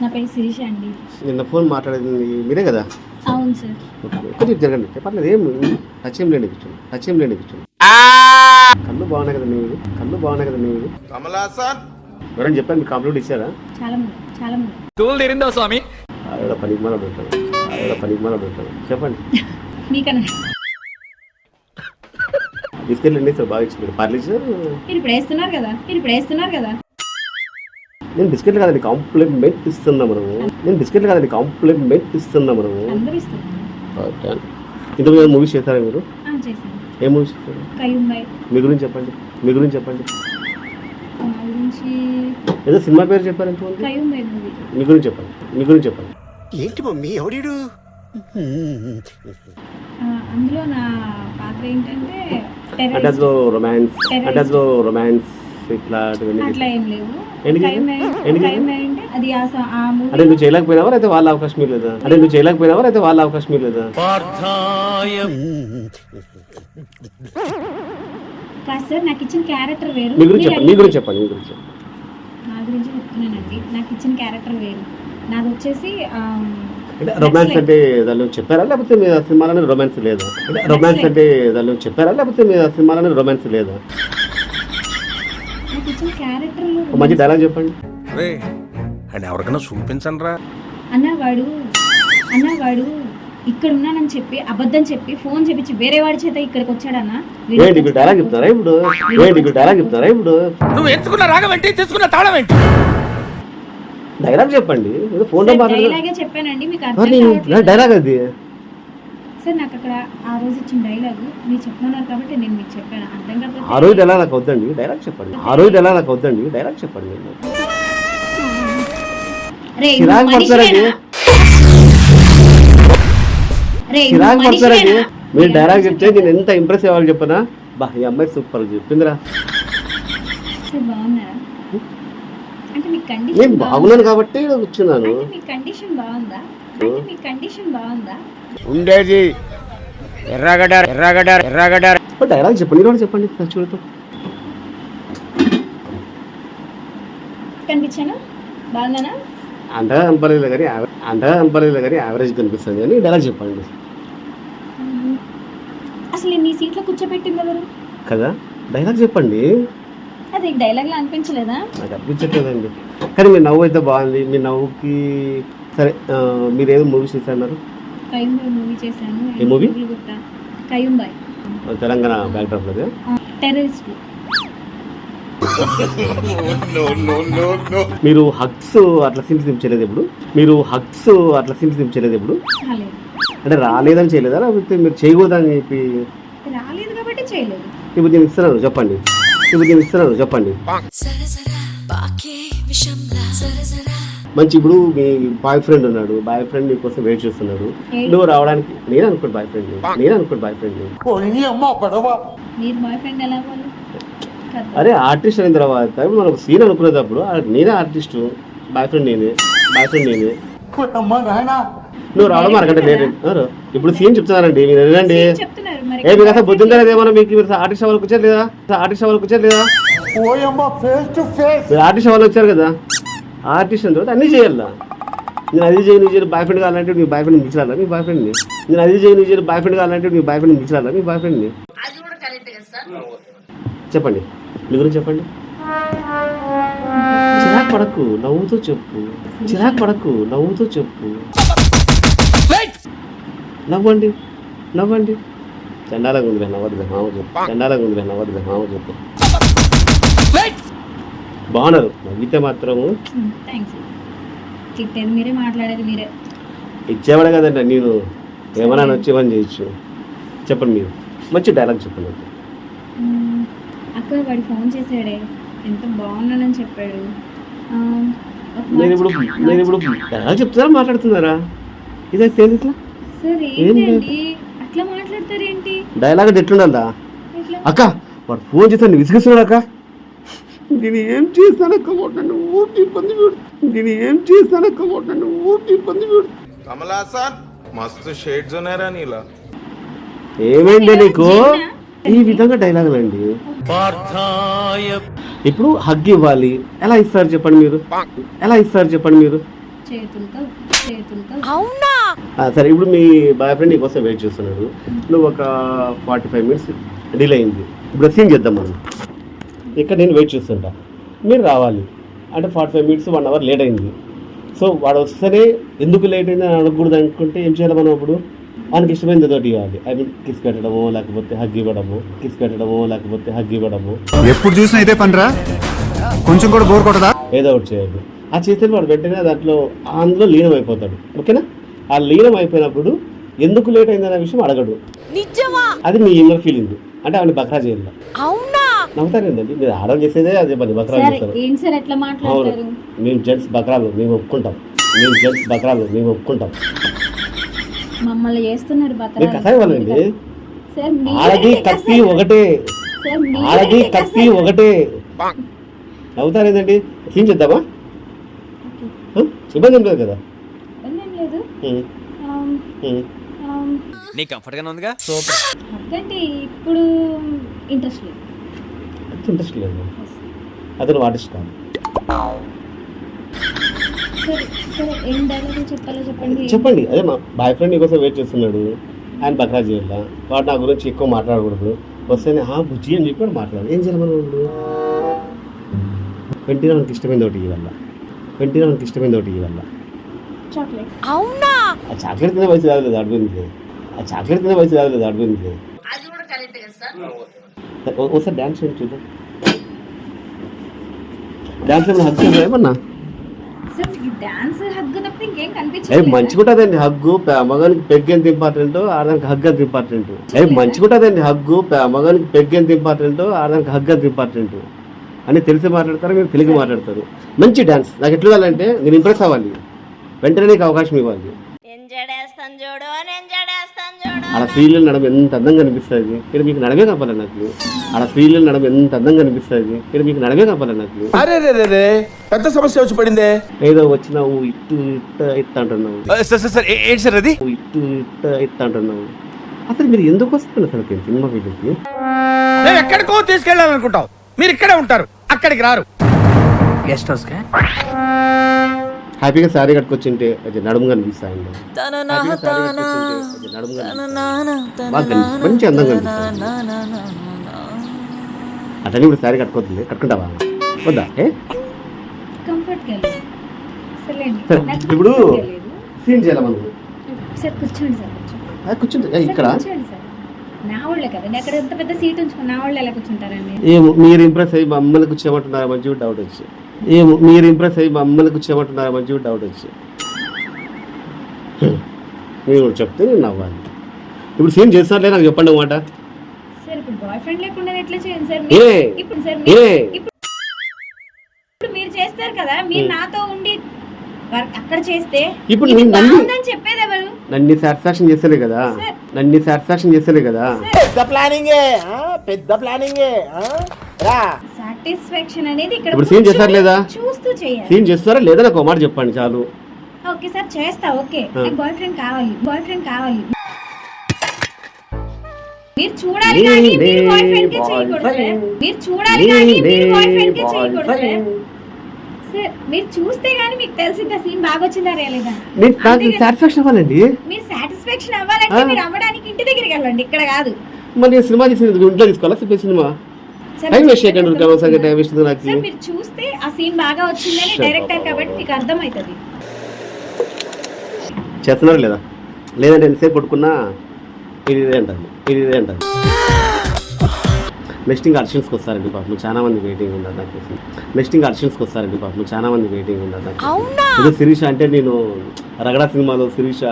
నా పేరు శిరీష అండి. నిన్న ఫోన్ మాట్లాడేది మీరే కదా? అవును సార్. కొంచెం జరగండి. చెప్పట్లేదు ఏం టచ్ ఏం లేండి కూర్చోండి టచ్ ఏం లేండి కూర్చోండి కళ్ళు బాగున్నాయి కదా నీవు కళ్ళు బాగున్నాయి కదా నీవు ఎవరైనా చెప్పారు మీకు కంప్లీట్ ఇచ్చారా? చాలా మంది చాలా మంది. తోలు తెరిందా స్వామి? ఆవిడ పనికి మళ్ళీ ఉంటాను ఆవిడ పనికి చెప్పండి. మీకన్నా. బిస్కెట్లు ఎన్ని సార్ బాగా ఇచ్చింది పర్లేదు మీరు ఇప్పుడు వేస్తున్నారు కదా మీరు ఇప్పుడు వేస్తున్నారు కదా. నేను బిస్కెట్లు కాదండి కాంప్లిమెంట్ ఇస్తున్నా మనము నేను బిస్కెట్లు కాదండి కాంప్లిమెంట్ ఇస్తున్నా మనము ఇంతకు మూవీస్ చేస్తారా మీరు? ఏ మూవీస్ చేస్తారు? మీ గురించి చెప్పండి. మీ గురించి చెప్పండి. ఏదో సినిమా పేరు చెప్పారు మీ గురించి చెప్పండి. మీ గురించి చెప్పండి. ఏంటి మమ్మీ ఎవడీడు? అందులో నా పాత్ర ఏంటంటే అంటే terrorist. అందులో రొమాన్స్ Terrorist. అంటే అందులో రొమాన్స్ అట్లా ఏం లేవు అది అంటే నువ్వు చేయలేకపోయినావా అయితే వాళ్ళ అవకాశం లేదా? అంటే నువ్వు చేయలేకపోయినావా అయితే వాళ్ళ అవకాశం లేదా? కాదు సార్ నాకు ఇచ్చిన క్యారెక్టర్ వేరు. మీ గురించి మీరు చెప్పండి మీ గురించి చెప్పండి మీ గురించి చెప్పండి. నా గురించి చెప్తున్నానండి. నాకు ఇచ్చిన క్యారెక్టర్ వేరు. నాది వచ్చేసి ఆమ్, అంటే రొమాన్స్ అంటే దానిలో చెప్పారా? లేకపోతే మీ సినిమాలోనే రొమాన్స్ లేదా? అంటే రొమాన్స్ అంటే దానిలో చెప్పారా? లేకపోతే మీ సినిమాలోనే రొమాన్స్ లేదా? మంచి డైలాగ్ చెప్పండి. రే అండ్ ఎవరికైనా చూపించండి రా అన్నవాడు అన్నవాడు ఇక్కడ ఉన్నానని చెప్పి అబద్ధం చెప్పి ఫోన్ చెప్పించి వేరే వాడి చేత ఇక్కడికి వచ్చాడన్న? ఏంటి ఇప్పుడు డైలాగ్ చెప్తారా ఇప్పుడు? ఏంటి ఇప్పుడు డైలాగ్ చెప్తారా ఇప్పుడు? నువ్వు ఎంచుకున్న రాగం ఏంటి? తీసుకున్న తాళం ఏంటి? డైలాగ్ చెప్పండి. మాట్లాడదు డైలాగే చెప్పానండి మీకు డైలాగ్ అది. సార్ నాకు అక్కడ ఆ రోజు ఇచ్చిన డైలాగ్ మీరు చెప్తున్నారు కాబట్టి నేను మీకు చెప్పాను. అర్థం ఆ కాకపోతే రోజు డైలాగ్ నాకు వద్దండి? డైలాగ్ చెప్పండి. ఆ రోజు డైలాగ్ నాకు వద్దండి? డైలాగ్ చెప్పండి. చిరాకు నువ్వు పడతారండి మనిషివేనా? రేయ్, నువ్వు చిరాకు పడతారండి మనిషివేనా? మీరు? డైలాగ్ చెప్తే నేను ఎంత ఇంప్రెస్ అవ్వాలి చెప్పనా? బా ఈ అమ్మాయి సూపర్ చెప్పిందిరా. సార్ బాగున్నారా? అంటే మీ నేను కండిషన్ బాగున్నాను కాబట్టి కూర్చున్నాను. అంటే మీ కండిషన్ బాగుందా? అంటే మీ కండిషన్ బాగుందా? ఉండేది. ఎర్రగడ్డ ఎర్రగడ్డ ఎర్రగడ్డ. ఓ డైలాగ్ చెప్పండి కూడా చెప్పండి చూడతాం కనిపించాను? బాగున్నానా? అంతగా కనపడలేదు కానీ అంతగా కనపడలేదు కానీ యావరేజ్ కనిపిస్తుంది కానీ డైలాగ్ చెప్పండి. అసలు నీ సీట్లో కూర్చోబెట్టింది ఎవరు? కదా డైలాగ్ చెప్పండి. అది డైలాగ్లో అనిపించలేదా? నాకు అనిపించట్లేదండి. కానీ మీ నవ్వు అయితే బాగుంది. మీ నవ్వుకి సరే ఆ, మీరు ఏదో మూవీస్ చేస్తున్నారు మూవీ చేశాను. ఏ తెలంగాణ టెర్రరిస్ట్. మీరు హక్స్ అట్లా సీన్స్ దించలేదు ఇప్పుడు? మీరు హక్స్ అట్లా సీన్స్ దించలేదు ఇప్పుడు? రాలేదు. అంటే రాలేదని చేయలేదా? లేకపోతే మీరు చేయకూడదని చెప్పి? రాలేదు కాబట్టి చేయలేదు. ఇప్పుడు నేను ఇస్తున్నాను చెప్పండి. ఇప్పుడు నేను ఇస్తున్నాను చెప్పండి. సరసరా మంచి ఇప్పుడు మీ బాయ్ ఫ్రెండ్ ఉన్నాడు బాయ్ ఫ్రెండ్ నీకోసం వెయిట్ చేస్తున్నాడు. నువ్వు రావడానికి నేను అనుకోండి బాయ్ ఫ్రెండ్ నేను అనుకోండి బాయ్ ఫ్రెండ్ మీరు బాయ్ ఫ్రెండ్ ఎలా వాళ్ళు కదా అరే ఆర్టిస్ట్ అయిన తర్వాత మనం సీన్ అనుకునేటప్పుడు నేనే ఆర్టిస్ట్ బాయ్ ఫ్రెండ్ నేనే బాయ్ ఫ్రెండ్ నేనే. నువ్వు రావడం అరగంట లేదు ఎవరు? ఇప్పుడు సీన్ చెప్తున్నానండి మీరు వినండి. మరి. ఏ మీకు అసలు బుద్ధి ఏమన్నా మీకు మీరు ఆర్టిస్ట్ అవ్వాలకు వచ్చారు లేదా? ఆర్టిస్ట్ అవ్వాలకు వచ్చారు లేదా? మీరు ఆర్టిస్ట్ అవ్వాలి వచ్చారు కదా? ఆర్టిస్ట్ తర్వాత అన్నీ చేయాలా? నేను అది చేయను ఇది బాయ్ ఫ్రెండ్ కావాలంటే మీ బాయ్ ఫ్రెండ్ మించాలా మీ బాయ్ ఫ్రెండ్ని నేను అది చేయను ఇది బాయ్ ఫ్రెండ్ కావాలంటే మీ బాయ్ ఫ్రెండ్ మించాలా మీ బాయ్ ఫ్రెండ్ని చెప్పండి. మీ గురించి చెప్పండి. చిరాకు పడకు నవ్వుతూ చెప్పు. చిరాకు పడకు నవ్వుతూ చెప్పు. నవ్వండి నవ్వండి చండాలంగా ఉంది నవ్వదు మామ చెప్పు చండాలంగా ఉంది నవ్వదు మామ చెప్పు బాగున్నారు. నవ్వితే మాత్రము థ్యాంక్స్ తిట్టేది మీరే మాట్లాడేది మీరే. ఇచ్చేవాడే కదండి నేను ఏమన్నా వచ్చేవని చేయొచ్చు. చెప్పండి మీరు. మంచి డైలాగ్ చెప్పండి. అక్క వాడు ఫోన్ చేశాడే. ఎంత బాగున్నానని చెప్పాడు. నేను ఇప్పుడు. నేను ఇప్పుడు డైలాగ్ చెప్తున్నారా మాట్లాడుతున్నారా? ఇదైతే ఇట్లా? సార్ ఏంటండి? అట్లా మాట్లాడతారేంటి? డైలాగ్ ఎట్లుండాలా అక్క వాడు ఫోన్ చేస్తే నువ్వు విసిగిస్తున్నాడు అక్క. నేను ఏం చేశానక్కబోట్ నన్ను ఊరికి ఇబ్బంది పెడు నేను ఏం చేశానక్కబోట్ నన్ను ఊరికి ఇబ్బంది పెడు కమలా సార్ మస్తు షేడ్స్ ఉన్నారా నీలా. ఏమైంది నీకు? ఈ విధంగా డైలాగ్ అండి ఇప్పుడు హగ్ ఇవ్వాలి. ఎలా ఇస్తారు చెప్పండి మీరు? ఎలా ఇస్తారు చెప్పండి మీరు? సరే ఇప్పుడు మీ బాయ్ ఫ్రెండ్ నీకోసం వెయిట్ చేస్తున్నాడు. నువ్వు ఒక ఫార్టీ ఫైవ్ మినిట్స్ డిలే అయింది. ఇప్పుడు సీన్ చేద్దాం మనం. ఇక్కడ నేను వెయిట్ చేస్తుంటా. మీరు రావాలి. అంటే forty five minutes one hour late అయింది. సో వాడు వస్తేనే ఎందుకు లేట్ అయింది అని అడగకూడదు అనుకుంటే ఏం చేయాలి మనం అప్పుడు వానికి ఇష్టమైనది ఏదో ఒకటి ఇవ్వాలి. ఐ మీన్ కిస్ పెట్టడము లేకపోతే హగ్ ఇవ్వడము కిస్ పెట్టడము లేకపోతే హగ్ ఇవ్వడము. ఎప్పుడు చూసినా ఇదే పనిరా? కొంచెం కూడా బోర్ కొట్టదా? ఏదో ఒకటి చేయాలి. ఆ చేస్తే వాడు వెంటనే దాంట్లో అందులో లీనం అయిపోతాడు ఓకేనా? ఆ లీనం అయిపోయినప్పుడు ఎందుకు లేట్ అయిందనే విషయం అడగడు. అది మీ ఇన్నర్ ఫీలింగ్ అంటే ఆవిడ బక్రా చేయాలి నమ్ముతారేందండి? మీరు ఆడవాళ్ళు చేసేదే అదే పని బక్రా సార్ చేస్తారు. ఏంటి సార్ ఎట్లా అవును. మాట్లాడతారు మేము జెంట్స్ బక్రాలు మేము ఒప్పుకుంటాం. మేము జెంట్స్ బక్రాలు మేము ఒప్పుకుంటాం. మమ్మల్ని చేస్తున్నారు వాళ్ళండి సార్ మీరే ఆడది కత్తి. ఒకటే. ఆడది. కత్తి ఒకటే. నవ్వుతారేందండి సీన్ చేద్దామా? ఇబ్బంది ఏం లేదు కదా? నీ కంఫర్ట్ గానే ఉందిగా? అక్కంటే ఇప్పుడు ఇంట్రెస్ట్ లేదు. ఇంట్రెస్ట్ లేదు అతను ఆర్టిస్ట్ కాదు. డైలాగ్ చెప్పాలో చెప్పండి. చెప్పండి. అదే మా బాయ్ ఫ్రెండ్ నీకోసం వెయిట్ చేస్తున్నాడు. ఆయన బక్రా చేయాల వాడు నా గురించి ఎక్కువ మాట్లాడకూడదు. వస్తేనే ఆ బుజ్జి అని చెప్పి మాట్లాడు. ఏం చేయాలి మనం వెంటనే మనకి ఇష్టమైంది ఒకటి ఇవ్వాల వెంటనే మనకి ఇష్టమైంది ఒకటి ఇవ్వాల చాక్లెట్ ఆ చాక్లెట్ తినే వయసు కాదు లేదు అడిపోయింది ఆ చాక్లెట్ తినే వయసు కాదు లేదు అడిపోయింది ఒకసారి డ్యాన్స్ చేయండి చూద్దాం. డ్యాన్స్ ఏమైనా హక్ చేద్దాం ఏమన్నా? మంచిగుంటదండి హగ్గు మగానికి పెగ్ ఎంత ఇంపార్టెంట్? ఆడదానికి హగ్ ఎంత ఇంపార్టెంట్? ఏ మంచిగుంటదండి హగ్గు మగానికి పెగ్ ఎంత ఇంపార్టెంట్? ఆడదానికి హగ్ ఎంత ఇంపార్టెంట్? అని తెలిసి మాట్లాడతారు? మీరు తెలుగు మాట్లాడతారు. మంచి డాన్స్ నాకు ఎట్లా కావాలంటే నేను ఇంప్రెస్ అవ్వాలి. వెంటనే నీకు అవకాశం ఇవ్వాలి. ఆడ స్త్రీలు నడమ ఎంత అందంగా అనిపిస్తుంది ఇక్కడ మీకు నడమే కావాలి నాకు. ఆడ స్త్రీలు నడమ ఎంత అందంగా అనిపిస్తుంది ఇక్కడ మీకు నడమే కావాలి నాకు. అరే రే రే రే పెద్ద సమస్య వచ్చి పడిందే. ఏదో వచ్చినావు ఇట్టు ఇట్ట ఇట్ట అంటున్నావు. సార్ సార్ సార్ ఏంటి సార్ అది? ఇట్టు ఇట్ట ఇట్ట అంటున్నావు. అసలు మీరు ఎందుకు వస్తున్నారు ఈ సినిమా ఫీల్డ్కి మేము ఎక్కడికో తీసుకెళ్ళాలనుకుంటాం మీరు ఇక్కడే ఉంటారు. అక్కడికి రారు. గెస్ట్ హౌస్ హ్యాపీగా శారీ కట్టుకొచ్చింటే అది నడుము కనిపిస్తాయండి హ్యాపీగా శారీ కట్టుకొచ్చింటే అది నడుము కనిపిస్తాయి. బాగా కనిపి- మంచి అందంగా అట్లనే ఇప్పుడు శారీ కట్టుకోవద్దు కట్టుకుంటావా? వద్దా? ఏ? సరే, ఇప్పుడు. సీన్ చేయాలి మనం? కూర్చుంటే ఇక్కడ? మీరు ఇంప్రెస్ అయ్యి మమ్మల్ని కూర్చోమంటున్నారా? మంచి డౌట్ వచ్చి. ఏమో మీరు ఇంప్రెస్ అయ్యి మమ్మల్ని కూర్చోమంటున్నారా మంచి డౌట్ వచ్చి. మీరు చెప్తే నేను నవ్వాలి. ఇప్పుడు సీన్ చేస్తారులే నాకు చెప్పండి అన్నమాట సార్ ఇప్పుడు బాయ్ ఫ్రెండ్ లేకుండా ఎట్లా చేయండి సార్ ఏ మీరు- ఇప్పుడు సార్ ఏ. మీరు- ఇప్పుడు మీరు చేస్తారు కదా మీరు నాతో ఉండి వర్క్ అక్కడ చేస్తే ఇప్పుడు ఇది నేను నన్ను బాగుందని చెప్పేది ఎవరు? నన్ను సాటిస్ఫాక్షన్ చేస్తలే కదా. సార్. నన్ను సాటిస్ఫాక్షన్ చేస్తలే కదా. పెద్ద ప్లానింగే పెద్ద ప్లానింగే రా. సాటిస్ఫాక్షన్ అనేది ఇక్కడ ఇప్పుడు సీన్ చేస్తారు లేదా? చూస్తూ చేయాలి. సీన్ చేస్తారా లేదా? నాకు మాట చెప్పండి చాలు. ఓకే సార్ చేస్తా. ఓకే. నాకు బాయ్ ఫ్రెండ్ కావాలి. బాయ్ ఫ్రెండ్ కావాలి. మీరు చూడాలి కానీ మీరు బాయ్ ఫ్రెండ్కి చేయకూడదు సార్. మీరు చూడాలి కానీ మీరు బాయ్ ఫ్రెండ్కి చేయకూడదు సార్. మీరు చూస్తే గానీ మీకు తెలిసింది సీన్ బాగా వచ్చిందా లేదా? నేను నాకు అంతేగాని సాటిస్ఫాక్షన్ అవ్వాలండి. మీరు సాటిస్ఫాక్షన్ అవ్వాలంటే. మీరు అవ్వడానికి ఇంటి దగ్గరికి వెళ్ళండి. ఇక్కడ కాదు. మరి సినిమా చేసిన ఇంట్లో తీసుకోవాలా? సినిమా? మీరు చూస్తే ఆ సీన్ బాగా వచ్చిందని డైరెక్టర్. కాబట్టి మీకు అర్థమవుతుంది. చేస్తున్నారా లేదా? లేదంటే ఎంతసేపు పడుకున్నా ఇది ఇదే అంటారు. ఇది ఇదే అంటారు. నెక్స్ట్ ఇంకా అర్షన్స్కి వస్తారండి పాపం. చాలా మంది వెయిటింగ్ ఉన్నారు నాకు నెక్స్ట్ ఇంకా అర్షన్స్కి వస్తారండి పాపం. చాలా మంది వెయిటింగ్ ఉన్నారు నాకు ఏదో శిరీష అంటే నేను రగడా సినిమాలో శిరీష.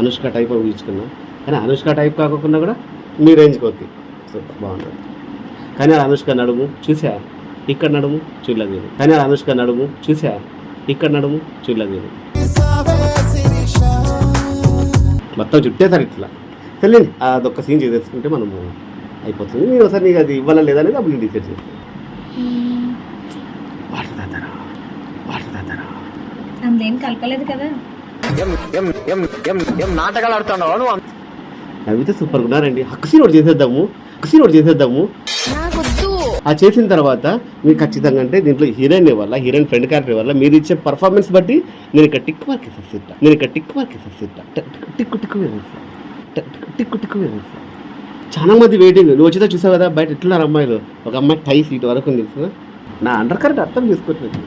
అనుష్క టైప్ ఊహించుకున్నా కానీ అనుష్క టైప్ కాకుండా కూడా మీ రేంజ్కి వద్ది సో బాగుంటుంది కానీ అనుష్క నడుము చూసా? ఇక్కడ నడుము చూడలేదు కానీ అనుష్క నడుము చూసా? ఇక్కడ నడుము చూడలేదు మొత్తం చుట్టేసారు ఇట్లా. తెలియదు అదొక్క సీన్ చేసేసుకుంటే మనము అయిపోతుంది. నేను ఒకసారి నీకు అది ఇవ్వాలా లేదా అనేది అప్పుడు నేను డిసైడ్ చేస్తాను వాటర్ తాతారా వాటర్ తాతారా. అందులో ఏం కలపలేదు కదా నాటకాలు ఆడుతున్నావు నవ్వితే సూపర్ ఉన్నారండి. హక్కు సీన్ ఒకటి చేసేద్దాము. హక్కు సీన్ ఒకటి చేసేద్దాము. ఆ చేసిన తర్వాత మీకు ఖచ్చితంగా అంటే దీంట్లో హీరోయిన్ వల్ల హీరోయిన్ ఫ్రెండ్ క్యారెక్టర్ వల్ల మీరు ఇచ్చే పర్ఫార్మెన్స్ బట్టి నేను ఇక్కడ టిక్ మార్క్ వేసేస్తా. నేను ఇక్కడ టిక్ మార్క్ వేసేస్తా. టిక్కు టిక్కు వేసేస్తా. టిక్కు టిక్కు వేసేస్తా. చాలా మంది వెయిటింగ్ నువ్వు వచ్చితే చూసావు కదా బయట ఎట్లున్నారు అమ్మాయిలు? ఒక అమ్మాయి టై సీట్ వరకు తెలుసా నా అండర్ కరెంట్ అర్థం చేసుకోవట్లేదు.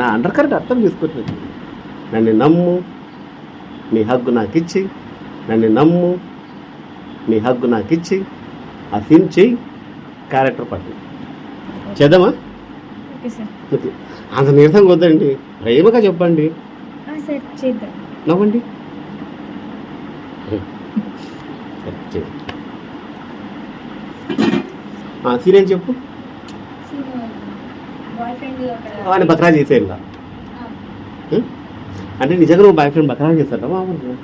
నా అండర్ కరెంట్ అర్థం చేసుకోవట్లేదు. నన్ను నమ్ము. నీ హగ్గు నాకు ఇచ్చి నన్ను నమ్ము. నీ హగ్గు నాకు ఇచ్చి ఆ సీన్ చెయ్యి క్యారెక్టర్ పట్టు. చేద్దామా? ఓకే. అంత నీరసంగా వద్దండి. ప్రేమగా చెప్పండి. నవ్వండి. చేయి. ఏం చెప్పు? వాడిని బక్రా చేసేయాల అంటే నిజంగా నువ్వు బాయ్ ఫ్రెండ్ బక్రా చేస్తాడా మామూలుగా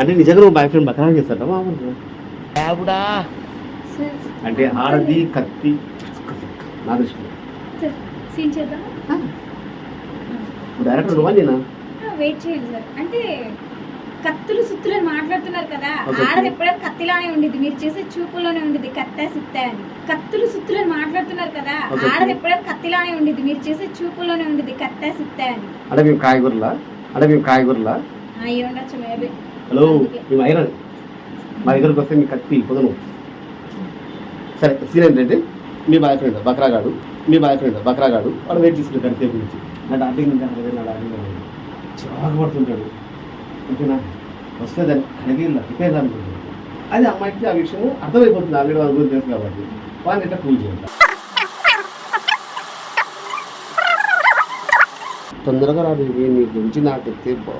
అంటే నిజంగా నువ్వు బాయ్ ఫ్రెండ్ బక్రా చేస్తాడా మామూలుగా అంటే ఆడది కత్తి నా సీన్ చేద్దామా? డైరెక్టర్ నువ్వా నేనా? వెయిట్ చేయండి సార్. అంటే కత్తులు సుత్తులు అని మాట్లాడుతున్నారు కదా. ఆడది ఎప్పుడైనా కత్తిలానే ఉండిద్ది. మీరు చేసే చూపులోనే ఉండిద్ది. కత్తే సుత్తే అని. కత్తులు సుత్తులు అని మాట్లాడుతున్నారు కదా. ఆడది ఎప్పుడైనా కత్తిలానే ఉండిద్ది. మీరు చేసే చూపులోనే ఉండిద్ది. కత్తే సుత్తే అని. మేము కాయగూరలా? మేము కాయగూరలా? అయ్యి ఉండొచ్చు మేబీ. హలో మేము ఐరన్? మా దగ్గరకు వస్తే మీ కత్తి పొదను. సరే సీన్ ఏంటంటే మీ బాయ్ ఫ్రెండ్ బక్రాగాడు. మీ బాయ్ ఫ్రెండ్ బక్రాగాడు. వాడు వెయిట్ చేస్తుంటాడు గంటసేపు నుంచి. నా డార్లింగ్ నా డార్లింగ్ చాలా పడుతుంటాడు ఓకేనా? వస్తే దాన్ని కడిగి రిపేర్ అనుకుంటుంది అది అమ్మాయికి ఆ విషయం అర్థమైపోతుంది ఆల్రెడీ వాళ్ళ గురించి తెలుసు కాబట్టి. వాళ్ళని ఎట్లా కూల్ చేయాలి? తొందరగా రాదు ఇవి నీ గురించి నాకు నాకెత్తే బా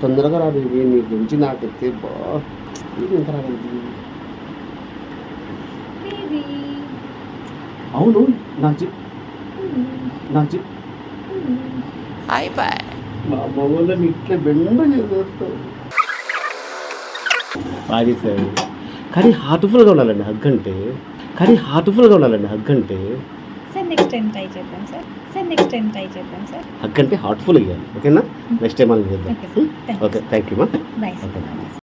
తొందరగా రాదు. ఇవి నీ గురించి నాకెత్తే బా బేబీ అవును నా జీ నా జీ మా మగవాళ్ళని ఇట్లా బెండ చేసేస్తావు. ఆగిసారు కానీ హార్ట్ఫుల్గా ఉండాలండి హగ్ అంటే కానీ హార్ట్ఫుల్గా ఉండాలండి హగ్ అంటే సార్ నెక్స్ట్ టైం ట్రై చేద్దాం sir. Sir next time try చేద్దాం సార్. అంటే హార్ట్ఫుల్ ఇవ్వాలి ఓకేనా? నెక్స్ట్ టైం మనం చేద్దాం. ఓకే థ్యాంక్ యూ మా బాయ్ సార్